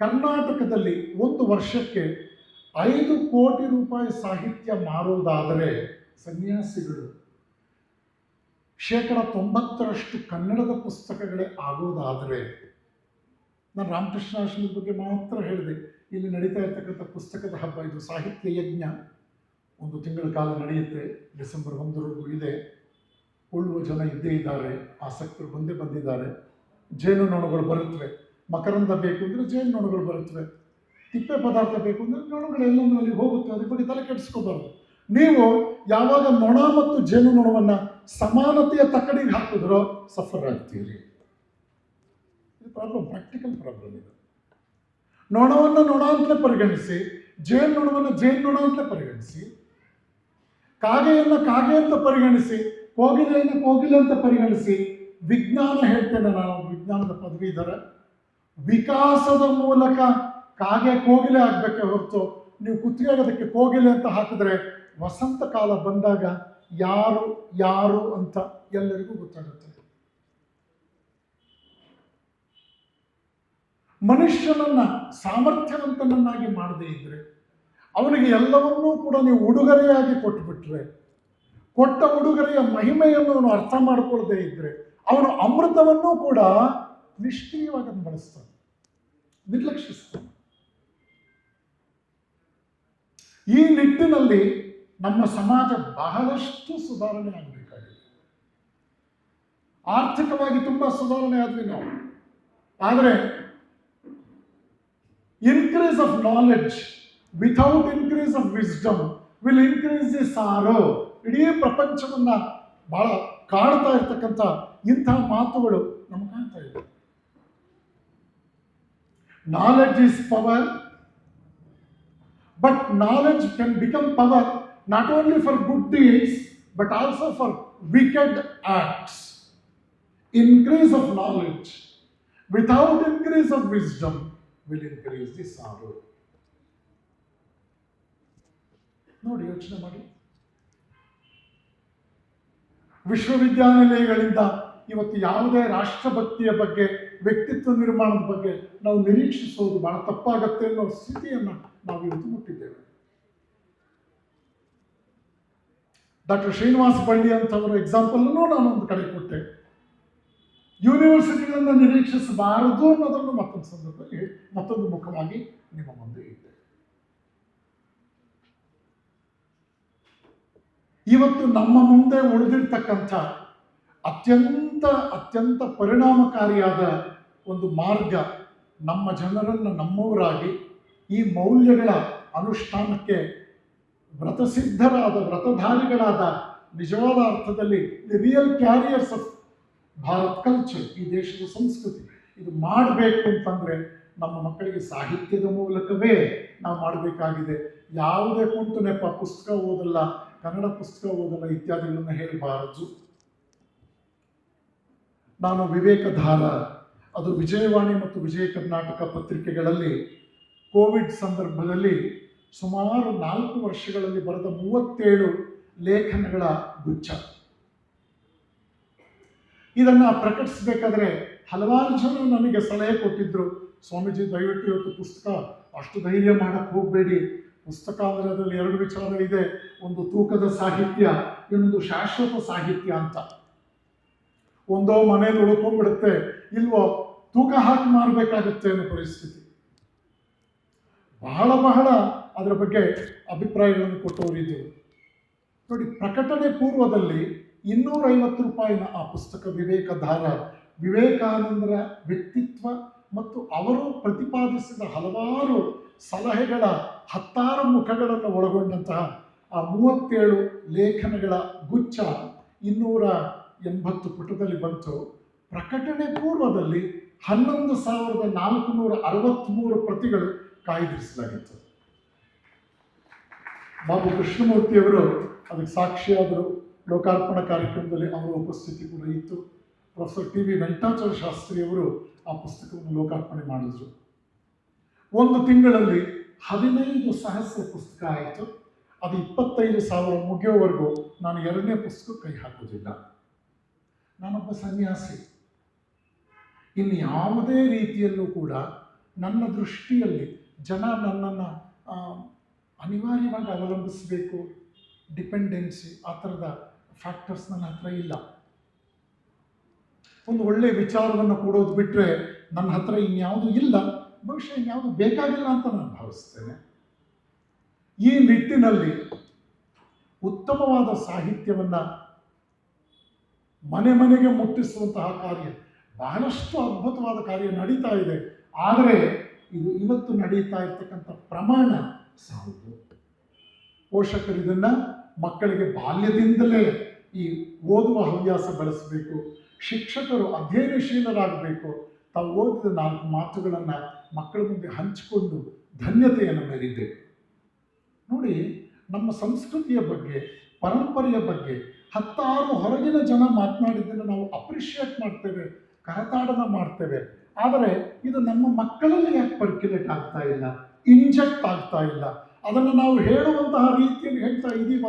ಕರ್ನಾಟಕದಲ್ಲಿ ಒಂದು ವರ್ಷಕ್ಕೆ ಐದು ಕೋಟಿ ರೂಪಾಯಿ ಸಾಹಿತ್ಯ ಮಾರುವುದಾದರೆ ಸನ್ಯಾಸಿಗಳು, ಶೇಕಡ ತೊಂಬತ್ತರಷ್ಟು ಕನ್ನಡದ ಪುಸ್ತಕಗಳೇ ಆಗೋದಾದರೆ, ನಾನು ರಾಮಕೃಷ್ಣ ಆಶ್ರಮದ ಬಗ್ಗೆ ಮಾತ್ರ ಹೇಳಿದೆ. ಇಲ್ಲಿ ನಡೀತಾ ಇರ್ತಕ್ಕಂಥ ಪುಸ್ತಕದ ಹಬ್ಬ, ಇದು ಸಾಹಿತ್ಯ ಯಜ್ಞ. ಒಂದು ತಿಂಗಳ ಕಾಲ ನಡೆಯುತ್ತೆ, ಡಿಸೆಂಬರ್ ಒಂದರವರೆಗೂ ಇದೆ. ಉಳ್ಳುವ ಜನ ಇದ್ದೇ ಇದ್ದಾರೆ, ಆಸಕ್ತರು ಬಂದೇ ಬಂದಿದ್ದಾರೆ. ಜೇನು ನೋಣಗಳು ಬರುತ್ತವೆ. ಮಕರಂದ ಬೇಕು ಅಂದರೆ ಜೇನು ನೊಣಗಳು ಬರುತ್ತವೆ. ತಿಪ್ಪೆ ಪದಾರ್ಥ ಬೇಕು ಅಂದರೆ ನೊಣಗಳು ಎಲ್ಲೊಂದರಲ್ಲಿ ಹೋಗುತ್ತೆ, ಅದ್ರ ಬಗ್ಗೆ ತಲೆ ಕೆಡಿಸ್ಕೋಬಾರ್ದು. ನೀವು ಯಾವಾಗ ನೊಣ ಮತ್ತು ಜೇನುನೊಣವನ್ನು ಸಮಾನತೆಯ ತಕ್ಕಡಿಗೆ ಹಾಕಿದ್ರೋ ಸಫರ್ ಆಗ್ತೀರಿ. ಇದು ಪ್ರಾಬ್ಲಮ್ ಪ್ರಾಕ್ಟಿಕಲ್ ಪ್ರಾಬ್ಲಮ್ ಇದು. ನೊಣವನ್ನು ನೊಣ ಅಂತಲೇ ಪರಿಗಣಿಸಿ ಜೇನುನೊಣವನ್ನು ಜೇನುನೊಣ ಜೇನು ನೊಣ ಅಂತಲೇ ಪರಿಗಣಿಸಿ, ಕಾಗೆಯನ್ನು ಕಾಗೆ ಅಂತ ಪರಿಗಣಿಸಿ, ಕೋಗಿಲೆಯನ್ನು ಕೋಗಿಲೆ ಅಂತ ಪರಿಗಣಿಸಿ, ವಿಜ್ಞಾನ ಹೇಳ್ತೇನೆ ನಾನು, ವಿಜ್ಞಾನದ ಪದವೀಧರ. ವಿಕಾಸದ ಮೂಲಕ ಕಾಗೆ ಕೋಗಿಲೆ ಆಗಬೇಕೆ ಹೊರತು ನೀವು ಕುತ್ತಿಗೆ ಆಗೋದಕ್ಕೆ ಕೋಗಿಲೆ ಅಂತ ಹಾಕಿದ್ರೆ ವಸಂತ ಕಾಲ ಬಂದಾಗ ಯಾರು ಯಾರು ಅಂತ ಎಲ್ಲರಿಗೂ ಗೊತ್ತಾಗುತ್ತೆ. ಮನುಷ್ಯನನ್ನ ಸಾಮರ್ಥ್ಯವಂತನನ್ನಾಗಿ ಮಾಡದೇ ಇದ್ರೆ ಅವನಿಗೆ ಎಲ್ಲವನ್ನೂ ಕೂಡ ನೀವು ಉಡುಗೊರೆಯಾಗಿ ಕೊಟ್ಟುಬಿಟ್ರೆ ಕೊಟ್ಟ ಉಡುಗೊರೆಯ ಮಹಿಮೆಯನ್ನು ಅವನು ಅರ್ಥ ಮಾಡಿಕೊಳ್ಳದೆ ಇದ್ರೆ ಅವನು ಅಮೃತವನ್ನೂ ಕೂಡ ನಿಷ್ಕ್ರಿಯವಾಗಿ ಬಳಸ್ತಾನೆ. ನಿರ್ಲಕ್ಷಿಸ್ತಾನೆ ಈ ನಿಟ್ಟಿನಲ್ಲಿ ನಮ್ಮ ಸಮಾಜ ಬಹಳಷ್ಟು ಸುಧಾರಣೆ ಆಗಬೇಕಾಗಿದೆ. ಆರ್ಥಿಕವಾಗಿ ತುಂಬಾ ಸುಧಾರಣೆ ಆದ್ವಿ ನಾವು. ಆದರೆ increase of knowledge without increase of wisdom will increase the sorrow ಇಡೀ ಪ್ರಪಂಚವನ್ನ ಬಹಳ ಕಾಡ್ತಾ ಇರ್ತಕ್ಕಂಥ ಇಂತಹ ಮಾತುಗಳು ನಮ್ಗೆ ಕಾಣ್ತಾ ಇದೆ knowledge is power but knowledge can become power not only for good deeds but also for wicked acts increase of knowledge without increase of wisdom will increase the sorrow ನೋಡಿ ಯೋಚನೆ ಮಾಡಿ. ವಿಶ್ವವಿದ್ಯಾನಿಲಯಗಳಿಂದ ಇವತ್ತು ಯಾವುದೇ ರಾಷ್ಟ್ರಭಕ್ತಿಯ ಬಗ್ಗೆ ವ್ಯಕ್ತಿತ್ವ ನಿರ್ಮಾಣದ ಬಗ್ಗೆ ನಾವು ನಿರೀಕ್ಷಿಸೋದು ಬಹಳ ತಪ್ಪಾಗತ್ತೆ ಅನ್ನೋ ಸ್ಥಿತಿಯನ್ನು ನಾವು ಇವತ್ತು ಮುಟ್ಟಿದ್ದೇವೆ. ಡಾಕ್ಟರ್ ಶ್ರೀನಿವಾಸ ಬಳ್ಳಿ ಅಂತವರ ಎಕ್ಸಾಂಪಲನ್ನು ನಾನು ಒಂದು ಕಡೆ ಕೊಟ್ಟೆ. ಯೂನಿವರ್ಸಿಟಿಗಳನ್ನು ನಿರೀಕ್ಷಿಸಬಾರದು ಅನ್ನೋದನ್ನು ಮತ್ತೊಂದು ಸಂದರ್ಭದಲ್ಲಿ ಮತ್ತೊಂದು ಮುಖವಾಗಿ ನಿಮ್ಮ ಮುಂದೆ ಇದ್ದೆ ಇವತ್ತು ನಮ್ಮ ಮುಂದೆ ಉಳಿದಿರ್ತಕ್ಕಂಥ ಅತ್ಯಂತ ಅತ್ಯಂತ ಪರಿಣಾಮಕಾರಿಯಾದ ಒಂದು ಮಾರ್ಗ ನಮ್ಮ ಜನರನ್ನು ನಮ್ಮವರಾಗಿ ಈ ಮೌಲ್ಯಗಳ ಅನುಷ್ಠಾನಕ್ಕೆ ವ್ರತಸಿದ್ಧರಾದ, ವ್ರತಧಾರಿಗಳಾದ ನಿಜವಾದ ಅರ್ಥದಲ್ಲಿ the real carriers of Bharat culture ಈ ದೇಶದ ಸಂಸ್ಕೃತಿ. ಇದು ಮಾಡಬೇಕು ಅಂತಂದರೆ ನಮ್ಮ ಮಕ್ಕಳಿಗೆ ಸಾಹಿತ್ಯದ ಮೂಲಕವೇ ನಾವು ಮಾಡಬೇಕಾಗಿದೆ. ಯಾವುದೇ ಕುಂತು ನೆಪ ಪುಸ್ತಕ ಓದಲ್ಲ, ಕನ್ನಡ ಪುಸ್ತಕ ಓದಲ್ಲ ಇತ್ಯಾದಿಗಳನ್ನು ಹೇಳಬಾರದು. ನಾನು ವಿವೇಕಧಾರ. ಅದು ವಿಜಯವಾಣಿ ಮತ್ತು ವಿಜಯ ಕರ್ನಾಟಕ ಪತ್ರಿಕೆಗಳಲ್ಲಿ ಕೋವಿಡ್ ಸಂದರ್ಭದಲ್ಲಿ ಸುಮಾರು ನಾಲ್ಕು ವರ್ಷಗಳಲ್ಲಿ ಬರೆದ ಮೂವತ್ತೇಳು ಲೇಖನಗಳ ಗುಚ್ಛ. ಇದನ್ನು ಪ್ರಕಟಿಸಬೇಕಾದ್ರೆ ಹಲವಾರು ಜನ ನನಗೆ ಸಲಹೆ ಕೊಟ್ಟಿದ್ದರು ಸ್ವಾಮೀಜಿ, ದಯವಿಟ್ಟು ಇವತ್ತು ಪುಸ್ತಕ ಅಷ್ಟು ಧೈರ್ಯ ಮಾಡಕ್ಕೆ ಹೋಗಬೇಡಿ. ಪುಸ್ತಕ ಎರಡು ವಿಚಾರ ಒಂದು ತೂಕದ ಸಾಹಿತ್ಯ, ಇನ್ನೊಂದು ಶಾಶ್ವತ ಸಾಹಿತ್ಯ ಅಂತ. ಒಂದೋ ಮನೇಲಿ ಉಳ್ಕೊಂಡ್ಬಿಡುತ್ತೆ ಇಲ್ವೋ ತೂಕ ಹಾಕಿ ಮಾಡಬೇಕಾಗುತ್ತೆ ಅನ್ನೋ ಪರಿಸ್ಥಿತಿ. ಬಹಳ ಬಹಳ ಅದರ ಬಗ್ಗೆ ಅಭಿಪ್ರಾಯಗಳನ್ನು ಕೊಟ್ಟವರಿದ್ದು ನೋಡಿ, ಪ್ರಕಟಣೆ ಪೂರ್ವದಲ್ಲಿ ಇನ್ನೂರೈವತ್ತು ರೂಪಾಯಿನ ಆ ಪುಸ್ತಕ ವಿವೇಕಧಾರ, ವಿವೇಕಾನಂದರ ವ್ಯಕ್ತಿತ್ವ ಮತ್ತು ಅವರು ಪ್ರತಿಪಾದಿಸಿದ ಹಲವಾರು ಸಲಹೆಗಳ ಹತ್ತಾರು ಮುಖಗಳನ್ನು ಒಳಗೊಂಡಂತಹ ಆ ಮೂವತ್ತೇಳು ಲೇಖನಗಳ ಗುಚ್ಛ ಇನ್ನೂರ ಎಂಬತ್ತು ಪುಟದಲ್ಲಿ ಬಂತು. ಪ್ರಕಟಣೆ ಪೂರ್ವದಲ್ಲಿ ಹನ್ನೊಂದು ಸಾವಿರದ ನಾಲ್ಕುನೂರ ಅರವತ್ತ್ಮೂರು ಪ್ರತಿಗಳು ಕಾಯ್ದಿರಿಸಲಾಗಿತ್ತು. ಬಾಬು ಕೃಷ್ಣಮೂರ್ತಿಯವರು ಅದಕ್ಕೆ ಸಾಕ್ಷಿಯಾದರು. ಲೋಕಾರ್ಪಣಾ ಕಾರ್ಯಕ್ರಮದಲ್ಲಿ ಅವರ ಉಪಸ್ಥಿತಿ ಕೂಡ ಇತ್ತು. ಪ್ರೊಫೆಸರ್ ಟಿ ವಿ ವೆಂಕಟಾಚಾರ ಶಾಸ್ತ್ರಿಯವರು ಆ ಪುಸ್ತಕವನ್ನು ಲೋಕಾರ್ಪಣೆ ಮಾಡಿದರು. ಒಂದು ತಿಂಗಳಲ್ಲಿ ಹದಿನೈದು ಸಹಸ್ರ ಪುಸ್ತಕ ಆಯಿತು. ಅದು ಇಪ್ಪತ್ತೈದು ಸಾವಿರ ಮುಗಿಯೋವರೆಗೂ ನಾನು ಎರಡನೇ ಪುಸ್ತಕ ಕೈ ಹಾಕೋದಿಲ್ಲ ನಾನೊಬ್ಬ ಸನ್ಯಾಸಿ. ಇನ್ನು ಯಾವುದೇ ರೀತಿಯಲ್ಲೂ ಕೂಡ ನನ್ನ ದೃಷ್ಟಿಯಲ್ಲಿ ಜನ ನನ್ನನ್ನು ಅನಿವಾರ್ಯವಾಗಿ ಅವಲಂಬಿಸಬೇಕು. ಡಿಪೆಂಡೆನ್ಸಿ, ಆ ಥರದ ಫ್ಯಾಕ್ಟರ್ಸ್ ನನ್ನ ಹತ್ರ ಇಲ್ಲ. ಒಂದು ಒಳ್ಳೆಯ ವಿಚಾರವನ್ನು ಕೊಡೋದು ಬಿಟ್ಟರೆ ನನ್ನ ಹತ್ರ ಇನ್ಯಾವುದು ಇಲ್ಲ. ಬಹುಶಃ ಇನ್ಯಾವುದು ಬೇಕಾಗಿಲ್ಲ ಅಂತ ನಾನು ಭಾವಿಸ್ತೇನೆ. ಈ ನಿಟ್ಟಿನಲ್ಲಿ ಉತ್ತಮವಾದ ಸಾಹಿತ್ಯವನ್ನು ಮನೆ ಮನೆಗೆ ಮುಟ್ಟಿಸುವಂತಹ ಕಾರ್ಯ. ಬಹಳಷ್ಟು ಅದ್ಭುತವಾದ ಕಾರ್ಯ ನಡೀತಾ ಇದೆ. ಆದರೆ ಇದು ಇವತ್ತು ನಡೀತಾ ಇರ್ತಕ್ಕಂಥ ಪ್ರಮಾಣ ಸಾಲದು ಪೋಷಕರು ಇದನ್ನ ಮಕ್ಕಳಿಗೆ ಬಾಲ್ಯದಿಂದಲೇ ಈ ಓದುವ ಹವ್ಯಾಸ ಬೆಳೆಸಬೇಕು. ಶಿಕ್ಷಕರು ಅಧ್ಯಯನಶೀಲರಾಗಬೇಕು. ತಾವು ಓದಿದ ನಾಲ್ಕು ಮಾತುಗಳನ್ನು ಮಕ್ಕಳ ಮುಂದೆ ಹಂಚಿಕೊಂಡು ಧನ್ಯತೆಯನ್ನು ಮೆರಿಬೇಕು. ನೋಡಿ, ನಮ್ಮ ಸಂಸ್ಕೃತಿಯ ಬಗ್ಗೆ, ಪರಂಪರೆಯ ಬಗ್ಗೆ ಹತ್ತಾರು ಹೊರಗಿನ ಜನ ಮಾತನಾಡಿದ್ದನ್ನು ನಾವು ಅಪ್ರಿಷಿಯೇಟ್ ಮಾಡ್ತೇವೆ ಕರತಾಡನ ಮಾಡ್ತೇವೆ. ಆದರೆ ಇದು ನಮ್ಮ ಮಕ್ಕಳಲ್ಲಿ ಯಾಕೆ ಪರ್ಕ್ಯುಲೇಟ್ ಆಗ್ತಾ ಇಲ್ಲ ಇಂಜೆಕ್ಟ್ ಆಗ್ತಾ ಇಲ್ಲ? ಅದನ್ನು ನಾವು ಹೇಳುವಂತಹ ರೀತಿಯಲ್ಲಿ ಹೇಳ್ತಾ ಇದ್ದೀವ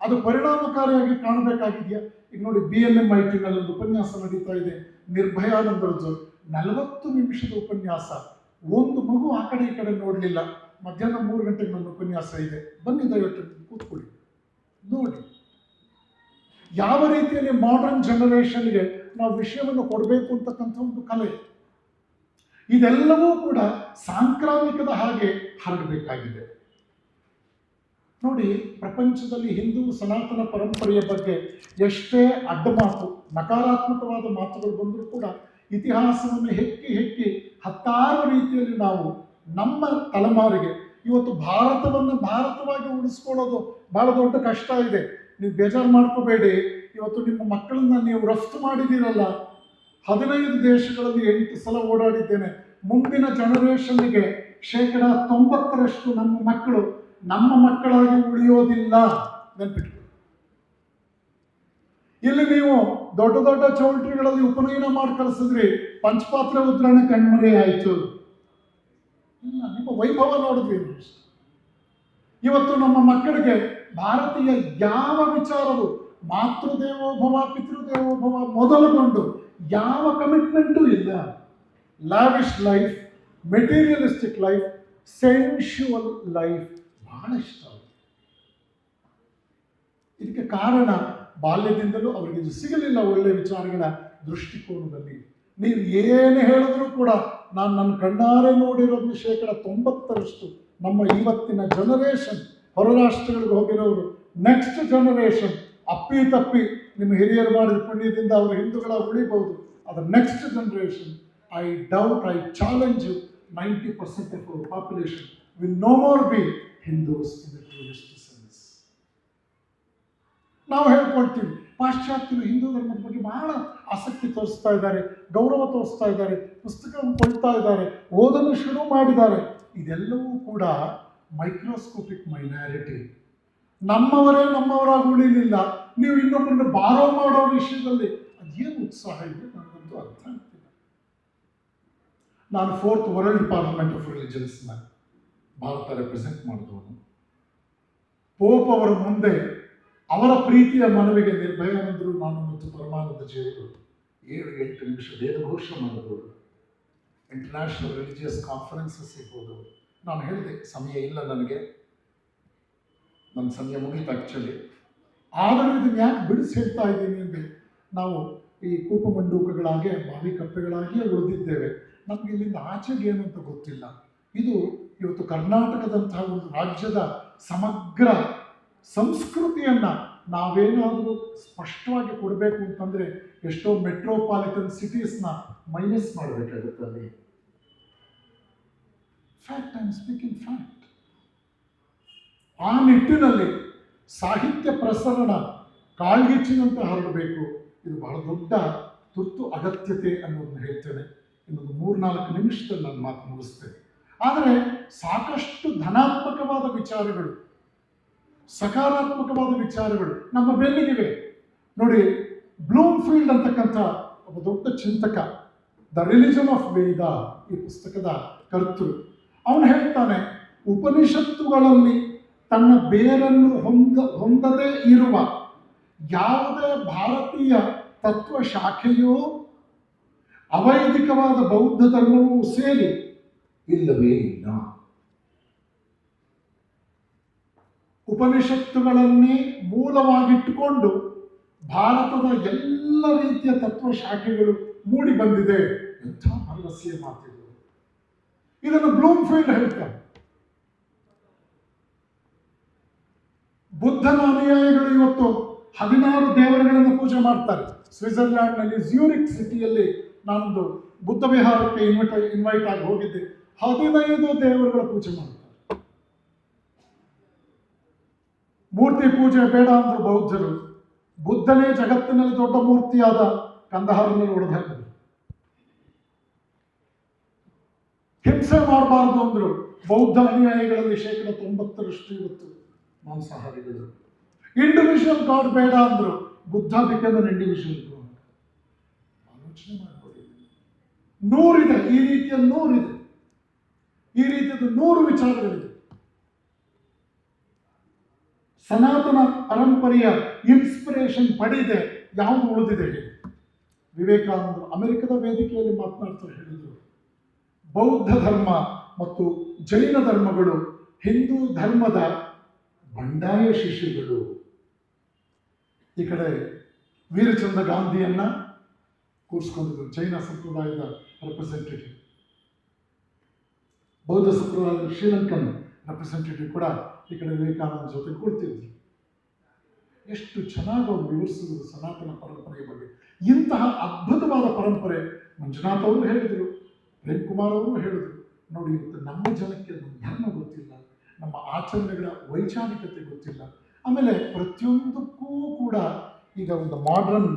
ಅದು ಪರಿಣಾಮಕಾರಿಯಾಗಿ ಕಾಣಬೇಕಾಗಿದೆಯಾ? ಈಗ ನೋಡಿ ಬಿ ಎಲ್ ಎಂ ಐ ಟಿನಲ್ಲಿ ಒಂದು ಉಪನ್ಯಾಸ ನಡೀತಾ ಇದೆ. ನಿರ್ಭಯಾನಂದರದ್ದು ನಲವತ್ತು ನಿಮಿಷದ ಉಪನ್ಯಾಸ. ಒಂದು ಮಗು ಆ ಕಡೆ ಈ ಕಡೆ ನೋಡಲಿಲ್ಲ. ಮಧ್ಯಾಹ್ನ ಮೂರು ಗಂಟೆಗೆ ನನ್ನ ಉಪನ್ಯಾಸ ಇದೆ. ಬನ್ನಿ ದಯವಿಟ್ಟು ಕೂತ್ಕೊಳ್ಳಿ. ನೋಡಿ. ಯಾವ ರೀತಿಯಲ್ಲಿ ಮಾಡರ್ನ್ ಜನರೇಷನ್ಗೆ ನಾವು ವಿಷಯವನ್ನು ಕೊಡಬೇಕು ಅಂತಕ್ಕಂಥ ಒಂದು ಕಲೆ. ಇದೆಲ್ಲವೂ ಕೂಡ ಸಾಂಕ್ರಾಮಿಕದ ಹಾಗೆ ಹರಡಬೇಕಾಗಿದೆ. ನೋಡಿ, ಪ್ರಪಂಚದಲ್ಲಿ ಹಿಂದೂ ಸನಾತನ ಪರಂಪರೆಯ ಬಗ್ಗೆ ಎಷ್ಟೇ ಅಡ್ಡಮಾತು ನಕಾರಾತ್ಮಕವಾದ ಮಾತುಗಳು ಬಂದರೂ ಕೂಡ ಇತಿಹಾಸವನ್ನು ಹೆಕ್ಕಿ ಹೆಕ್ಕಿ ಹತ್ತಾರು ರೀತಿಯಲ್ಲಿ ನಾವು ನಮ್ಮ ತಲೆಮಾರಿಗೆ ಇವತ್ತು ಭಾರತವನ್ನು ಭಾರತವಾಗಿ ಉಳಿಸ್ಕೊಳ್ಳೋದು ಬಹಳ ದೊಡ್ಡ ಕಷ್ಟ ಇದೆ. ನೀವು ಬೇಜಾರು ಮಾಡ್ಕೋಬೇಡಿ. ಇವತ್ತು ನಿಮ್ಮ ಮಕ್ಕಳನ್ನ ನೀವು ರಫ್ತು ಮಾಡಿದ್ದೀರಲ್ಲ. ಹದಿನೈದು ದೇಶಗಳಲ್ಲಿ ಎಂಟು ಸಲ ಓಡಾಡಿದ್ದೇನೆ. ಮುಂದಿನ ಜನರೇಷನ್ಗೆ ಶೇಕಡ ತೊಂಬತ್ತರಷ್ಟು ನಮ್ಮ ಮಕ್ಕಳು ನಮ್ಮ ಮಕ್ಕಳಾಗಿ ಉಳಿಯೋದಿಲ್ಲ ನೆನ್ಪಿಟ್ಕೊಳ್ಳಿ. ಇಲ್ಲಿ ನೀವು ದೊಡ್ಡ ದೊಡ್ಡ ಚೌಲ್ಟ್ರಿಗಳಲ್ಲಿ ಉಪನಯನ ಮಾಡಿ ಕಲಿಸಿದ್ರಿ ಪಂಚಪಾತ್ರೆ ಉದ್ರಣ ಕಣ್ಮರೆ ಆಯಿತು. ನಿಮ್ಮ ವೈಭವ ನೋಡಿದ್ವಿ ಇವತ್ತು ನಮ್ಮ ಮಕ್ಕಳಿಗೆ ಭಾರತೀಯ ಯಾವ ವಿಚಾರವು ಮಾತೃದೇವೋಭವ ಪಿತೃದೇವೋಭವ ಮೊದಲುಗೊಂಡು ಯಾವ ಕಮಿಟ್ಮೆಂಟು ಇಲ್ಲ. Lavish life materialistic life sensual life ಬಹಳ ಇಷ್ಟ ಇದಕ್ಕೆ ಕಾರಣ ಬಾಲ್ಯದಿಂದಲೂ ಅವರಿಗೆ ಇದು ಸಿಗಲಿಲ್ಲ ಒಳ್ಳೆಯ ವಿಚಾರಗಳ ದೃಷ್ಟಿಕೋನದಲ್ಲಿ. ನೀವು ಏನು ಹೇಳಿದ್ರೂ ಕೂಡ ನಾನು ನನ್ನ ಕಣ್ಣಾರೆ ನೋಡಿರೋದು ಶೇಕಡ ತೊಂಬತ್ತರಷ್ಟು ನಮ್ಮ ಇವತ್ತಿನ ಜನರೇಷನ್ ಹೊರ ರಾಷ್ಟ್ರಗಳಿಗೆ ಹೋಗಿರೋರು ನೆಕ್ಸ್ಟ್ ಜನರೇಷನ್ ಅಪ್ಪಿ ತಪ್ಪಿ ನಿಮ್ಮ ಹಿರಿಯರು ಮಾಡಿದ ಪುಣ್ಯದಿಂದ ಅವರು ಹಿಂದೂಗಳ ಉಳಿಬಹುದು. ಅದರ next generation I doubt I challenge ninety percent of our population will no more be Hindus in the truest sense ನಾವು ಹೇಳ್ಕೊಳ್ತೀವಿ, ಪಾಶ್ಚಾತ್ಯರು ಹಿಂದೂ ಧರ್ಮದ ಬಗ್ಗೆ ಬಹಳ ಆಸಕ್ತಿ ತೋರಿಸ್ತಾ ಇದ್ದಾರೆ, ಗೌರವ ತೋರಿಸ್ತಾ ಇದ್ದಾರೆ, ಪುಸ್ತಕವನ್ನು ಕೊಡ್ತಾ ಇದ್ದಾರೆ ಓದಲು ಶುರು ಮಾಡಿದ್ದಾರೆ. ಇದೆಲ್ಲವೂ ಕೂಡ ಮೈಕ್ರೋಸ್ಕೋಪಿಕ್ ಮೈನಾರಿಟಿ ನಮ್ಮವರೇ ನಮ್ಮವರಾಗಿ ಉಳಿಲಿಲ್ಲ. ನೀವು ಇನ್ನೊಬ್ಬರನ್ನ ಬಾರೋ ಮಾಡೋ ವಿಷಯದಲ್ಲಿ ಅದೇನು ಉತ್ಸಾಹ ಇದೆ ನನಗಂತೂ ಅರ್ಥ ಆಗ್ತಿಲ್ಲ. ನಾನು ಫೋರ್ತ್ ವರ್ಲ್ಡ್ ಪಾರ್ಲಿಮೆಂಟ್ ಆಫ್ ರಿಲಿಜನ್ಸ್ನ ಭಾರತ ರೆಪ್ರೆಸೆಂಟ್ ಮಾಡಿದವನು. ಪೋಪ್ ಅವರ ಮುಂದೆ ಅವರ ಪ್ರೀತಿಯ ಮನವಿಗೆ ನಿರ್ಭಯಾನಂದರು ನಾನು ಮತ್ತು ಪರಮಾನಂದ ಜೀವರು ಏಳು, ಎಂಟು ನಿಮಿಷ ವೇದಘೋಷ ಮಾಡಿದವರು. ಇಂಟರ್ನ್ಯಾಷನಲ್ ರಿಲಿಜಿಯಸ್ ಕಾನ್ಫರೆನ್ಸಸ್ ಹೋದವರು. ನಾನು ಹೇಳಿದೆ, ಸಮಯ ಇಲ್ಲ ನನಗೆ. ನನ್ನ ಸಮಯ ಮುಗೀತು ಆ್ಯಕ್ಚುಲಿ ಆದರೂ ಇದನ್ನು ಯಾಕೆ ಬಿಡಿಸಿ ಹೇಳ್ತಾ ಇದ್ದೀನಿ ಅಂದರೆ, ನಾವು ಈ ಕೂಪಮಂಡೂಕಗಳಾಗೆ ಬಾವಿ ಕಪ್ಪೆಗಳಾಗಿಯೇ ಉಳಿದಿದ್ದೇವೆ. ನಮಗೆ ಇಲ್ಲಿಂದ ಆಚೆಗೆ ಏನು ಅಂತ ಗೊತ್ತಿಲ್ಲ. ಇದು ಇವತ್ತು ಕರ್ನಾಟಕದಂತಹ ಒಂದು ರಾಜ್ಯದ ಸಮಗ್ರ ಸಂಸ್ಕೃತಿಯನ್ನು ನಾವೇನಾದರೂ ಸ್ಪಷ್ಟವಾಗಿ ಕೊಡಬೇಕು ಅಂತಂದರೆ, ಎಷ್ಟೋ ಮೆಟ್ರೋಪಾಲಿಟನ್ ಸಿಟೀಸ್ನ ಮೈನಸ್ ಮಾಡಬೇಕಾಗುತ್ತೆ ಅಲ್ಲಿ. ಫ್ಯಾಕ್ಟ್ ಐ ಸ್ಪೀಕಿಂಗ್ ಫ್ಯಾಕ್ಟ್ ಆ ನಿಟ್ಟಿನಲ್ಲಿ ಸಾಹಿತ್ಯ ಪ್ರಸರಣ ಕಾಳ್ಗಿಚ್ಚಿನಂತೆ ಹರಡಬೇಕು. ಇದು ಬಹಳ ದೊಡ್ಡ ತುರ್ತು ಅಗತ್ಯತೆ ಅನ್ನೋದನ್ನ ಹೇಳ್ತೇನೆ. ಇನ್ನೊಂದು ಮೂರ್ನಾಲ್ಕು ನಿಮಿಷದಲ್ಲಿ ನಾನು ಮಾತು ಮುಗಿಸ್ತೇನೆ. ಆದರೆ ಸಾಕಷ್ಟು ಧನಾತ್ಮಕವಾದ ವಿಚಾರಗಳು, ಸಕಾರಾತ್ಮಕವಾದ ವಿಚಾರಗಳು ನಮ್ಮ ಬೆನ್ನಿಗಿವೆ. ನೋಡಿ ಬ್ಲೂಮ್ ಫೀಲ್ಡ್ ಅಂತಕ್ಕಂಥ ಒಬ್ಬ ದೊಡ್ಡ ಚಿಂತಕ, ದ ರಿಲಿಜನ್ ಆಫ್ ವೇದ ಈ ಪುಸ್ತಕದ ಕರ್ತೃ. ಅವನು ಹೇಳ್ತಾನೆ, ಉಪನಿಷತ್ತುಗಳಲ್ಲಿ ತನ್ನ ಬೇರನ್ನು ಹೊಂದ, ಹೊಂದದೇ ಇರುವ ಯಾವುದೇ ಭಾರತೀಯ ತತ್ವ ಶಾಖೆಯೂ ಅವೈದಿಕವಾದ ಬೌದ್ಧ ಧರ್ಮವೂ ಸೇರಿ ಇಲ್ಲವೇ ಇಲ್ಲ. ಉಪನಿಷತ್ತುಗಳನ್ನೇ ಮೂಲವಾಗಿಟ್ಟುಕೊಂಡು ಭಾರತದ ಎಲ್ಲ ರೀತಿಯ ತತ್ವ ಶಾಖೆಗಳು ಮೂಡಿ ಬಂದಿದೆ ಎಂಥ ಮನಸ್ಸಿಯ ಮಾತಿದು. ಇದನ್ನು ಬ್ಲೂಮ್ಫೀಲ್ಡ್ ಹೇಳ್ತಾರೆ. ಬುದ್ಧನ ಅನುಯಾಯಿಗಳು ಇವತ್ತು ಹದಿನಾರು ದೇವರುಗಳನ್ನು ಪೂಜೆ ಮಾಡ್ತಾರೆ. ಸ್ವಿಟ್ಜರ್ಲ್ಯಾಂಡ್ನಲ್ಲಿ ಜ್ಯೂರಿಕ್ ಸಿಟಿಯಲ್ಲಿ ನಾನೊಂದು ಬುದ್ಧ ವಿಹಾರಕ್ಕೆ ಇನ್ವೈಟ್ ಇನ್ವೈಟ್ ಆಗಿ ಹೋಗಿದ್ದೆ. ಹದಿನೈದು ದೇವರುಗಳ ಪೂಜೆ ಮಾಡ್ತಾರೆ. ಮೂರ್ತಿ ಪೂಜೆ ಬೇಡ ಅಂದ್ರು ಬೌದ್ಧರು. ಬುದ್ಧನೇ ಜಗತ್ತಿನಲ್ಲಿ ದೊಡ್ಡ ಮೂರ್ತಿಯಾದ ಕಂದಹಾರನಲ್ಲಿ ಹೊಡೆದು ಹಾಕಿದ್ರು ಹಿಂಸೆ ಮಾಡಬಾರ್ದು ಅಂದರು. ಬೌದ್ಧ ಅನುಯಾಯಿಗಳಲ್ಲಿ ಶೇಕಡ ತೊಂಬತ್ತರಷ್ಟು ಇವತ್ತು ಮಾಂಸಾಹಾರಿಗಳು. ಇಂಡಿವಿಜುವಲ್ ಗಾಡ್ ಬೇಡ ಅಂದ್ರು. ಬುದ್ಧ ಬಿಕಮ್ ಇಂಡಿವಿಜುವಲ್ ಗಾಡ್ ಆಲೋಚನೆ ನೂರಿದೆ. ಈ ರೀತಿಯ ನೂರಿದೆ. ಈ ರೀತಿಯದ ನೂರು ವಿಚಾರಗಳಿದೆ. ಸನಾತನ ಪರಂಪರೆಯ ಇನ್ಸ್ಪಿರೇಷನ್ ಪಡೆದೆ. ಯಾವುದು ಉಳಿದಿದೆ? ವಿವೇಕಾನಂದರು ಅಮೆರಿಕದ ವೇದಿಕೆಯಲ್ಲಿ ಮಾತನಾಡ್ತಾ ಹೇಳಿದರು. ಬೌದ್ಧ ಧರ್ಮ ಮತ್ತು ಜೈನ ಧರ್ಮಗಳು, ಹಿಂದೂ ಧರ್ಮದ ಬಂಡಾಯ ಶಿಷ್ಯಗಳು ಈ ಕಡೆ ವೀರಚಂದ್ರ ಗಾಂಧಿಯನ್ನ ಕೂರಿಸ್ಕೊಂಡಿದ್ರು, ಜೈನ ಸಂಪ್ರದಾಯದ ರೆಪ್ರೆಸೆಂಟೇಟಿವ್ ಬೌದ್ಧ ಸಂಪ್ರದಾಯದ ಶ್ರೀಲಂಕನ್ ರೆಪ್ರೆಸೆಂಟೇಟಿವ್ ಕೂಡ ಈ ಕಡೆ ವಿವೇಕಾನಂದ ಜೊತೆ ಕೂಡ್ತಿದ್ರು ಎಷ್ಟು ಚೆನ್ನಾಗಿ ಅವರು ವಿವರಿಸಿದ್ರು ಸನಾತನ ಪರಂಪರೆಯ ಬಗ್ಗೆ. ಇಂತಹ ಅದ್ಭುತವಾದ ಪರಂಪರೆ ಮಂಜುನಾಥ್ ಅವರು ಹೇಳಿದರು. ಪ್ರೇಮ್ ಕುಮಾರ್ ಅವರು ಹೇಳಿದರು, ನೋಡಿ, ಇವತ್ತು ನಮ್ಮ ಜನಕ್ಕೆ ನಮ್ಮ ಧರ್ಮ ಗೊತ್ತಿಲ್ಲ, ನಮ್ಮ ಆಚರಣೆಗಳ ವೈಚಾರಿಕತೆ ಗೊತ್ತಿಲ್ಲ. ಆಮೇಲೆ ಪ್ರತಿಯೊಂದಕ್ಕೂ ಕೂಡ ಈಗ ಒಂದು ಮಾಡ್ರನ್